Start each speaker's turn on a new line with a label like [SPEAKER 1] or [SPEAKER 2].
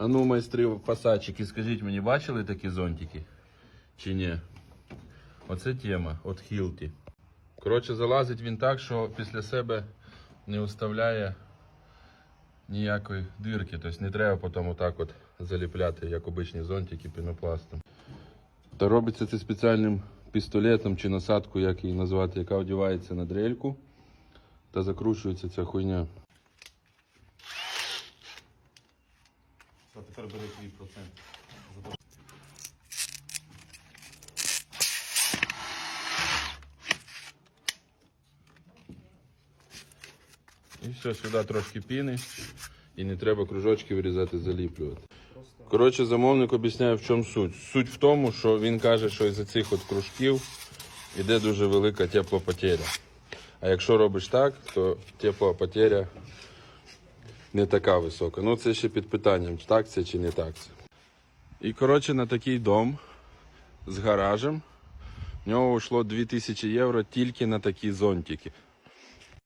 [SPEAKER 1] А ну, майстри фасадчики, скажіть мені, бачили такі зонтики? Чи ні? Оце тема от Хілті. Коротше, залазить він так, що після себе не оставляє ніякої дирки. Тобто не треба потім отак от заліпляти, як обичні зонтики пінопластом. Та робиться це спеціальним пістолетом чи насадкою, як її назвати, яка одягається на дрельку та закручується ця хуйня.
[SPEAKER 2] А тепер бери твій процент.
[SPEAKER 1] І все, сюди трошки піни. І не треба кружочки вирізати, заліплювати. Коротше, замовник об'ясняє, в чому суть. Суть в тому, що він каже, що із цих от кружків іде дуже велика теплопотеря. А якщо робиш так, то теплопотеря не така висока. Ну це ще під питанням, так це чи не так це. І коротше на такий дом з гаражем в нього йшло 2000 євро тільки на такі зонтики.